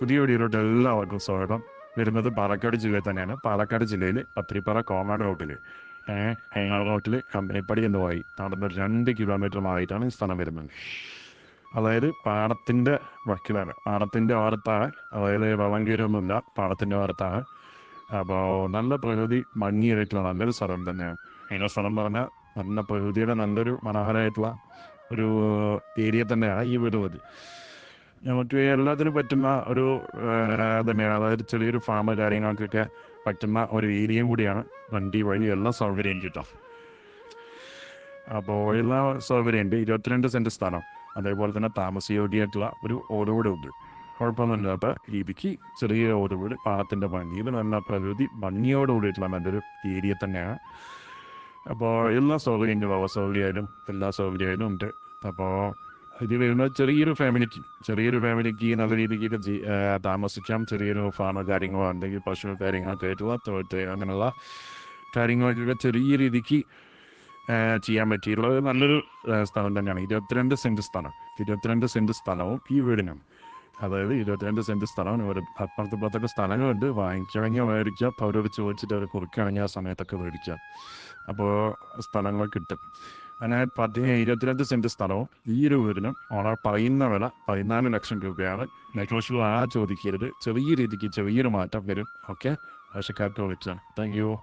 പുതിയ വീഡിയോയിലോട്ട് എല്ലാവർക്കും സ്വാഗതം. വരുന്നത് പാലക്കാട് ജില്ലയിൽ തന്നെയാണ്. പാലക്കാട് ജില്ലയിൽ പത്തിരിപ്പാറ കോമാട് റോട്ടിൽ ഹൈങ്ങാട് റോട്ടിൽ കമ്പനിപ്പടി എന്ന് പോയി. നടന്ന് രണ്ട് കിലോമീറ്റർ മാറിയിട്ടാണ് ഈ സ്ഥലം വരുന്നത്. അതായത് പാടത്തിന്റെ വക്കിലാണ്. പാടത്തിന്റെ ഓരത്താണ് അതായത് വെള്ളം കയറൊന്നുമില്ല പാടത്തിന്റെ ഓരത്താണ് അപ്പോൾ നല്ല പ്രകൃതി മങ്ങിയായിട്ടുള്ള നല്ലൊരു സ്ഥലം തന്നെയാണ്. അതിന്റെ സ്ഥലം പറഞ്ഞാൽ നല്ല പ്രകൃതിയുടെ നല്ലൊരു മനോഹരമായിട്ടുള്ള ഒരു ഏരിയ തന്നെയാണ് ഈ വീട്. വരുന്നത് നമുക്ക് എല്ലാത്തിനും പറ്റുന്ന ഒരു തന്നെയാണ് അതായത് ചെറിയൊരു ഫാം കാര്യങ്ങൾക്കൊക്കെ പറ്റുന്ന ഒരു ഏരിയയും കൂടിയാണ് വണ്ടി വഴി എല്ലാ സൗകര്യം കിട്ടും അപ്പോൾ എല്ലാ സൗകര്യമുണ്ട്. ഇരുപത്തിരണ്ട് സെന്റ് സ്ഥലം. അതേപോലെ തന്നെ താമസയോഗ്യമായിട്ടുള്ള ഒരു ഓരോട് ഉണ്ട്. കുഴപ്പമൊന്നുമില്ലാത്ത രീതിക്ക് ചെറിയ ഓടുകൂട് പാടത്തിന്റെ ഭംഗിയിൽ നല്ല പ്രകൃതി ഭംഗിയോട് കൂടിയിട്ടുള്ള നല്ലൊരു ഏരിയ തന്നെയാണ്. അപ്പോൾ എല്ലാ സൗകര്യങ്ങളും ഉണ്ട് വവസൗകര്യമായാലും എല്ലാ സൗകര്യമായാലും ഉണ്ട്. അപ്പോൾ ഇത് വരുന്ന ചെറിയൊരു ഫാമിലിക്ക് ചെറിയൊരു ഫാമിലിക്ക് നല്ല രീതിക്ക് താമസിക്കാം. ചെറിയൊരു ഫാമോ കാര്യങ്ങളോ അല്ലെങ്കിൽ പശു കാര്യങ്ങളൊക്കെ ആയിട്ടുള്ള അങ്ങനെയുള്ള കാര്യങ്ങളൊക്കെ ചെറിയ രീതിക്ക് ചെയ്യാൻ പറ്റിയിട്ടുള്ള നല്ലൊരു സ്ഥലം തന്നെയാണ്. ഇരുപത്തിരണ്ട് സെന്റ് സ്ഥലം. ഇരുപത്തിരണ്ട് സെന്റ് സ്ഥലവും ഈ വീടിനും. അതായത് ഇരുപത്തിരണ്ട് സെന്റ് സ്ഥലം ഒരു പത്ത് പത്തൊക്കെ സ്ഥലങ്ങളുണ്ട്. വാങ്ങിക്കണമെങ്കിൽ മേടിക്കാം അപ്പോൾ അവരോട് ചോദിച്ചിട്ട് അവർ കുറിക്കുകയാണെങ്കിൽ ആ സമയത്തൊക്കെ മേടിക്കാം അപ്പോൾ സ്ഥലങ്ങൾ കിട്ടും. അങ്ങനെ പതിനേ ഇരുപത്തിരണ്ട് സെന്റ് സ്ഥലവും ഈ ഒരു വീടിനും ഓണർ പറയുന്ന വില പതിനാല് ലക്ഷം രൂപയാണ്. നെഗോഷ്യബിൾ ആ ചോദിക്കരുത്. ചെറിയ രീതിക്ക് ചെറിയൊരു മാറ്റം വരും. ഓക്കെ? ആവശ്യക്കാർക്ക് വിളിച്ചാണ്. Thank you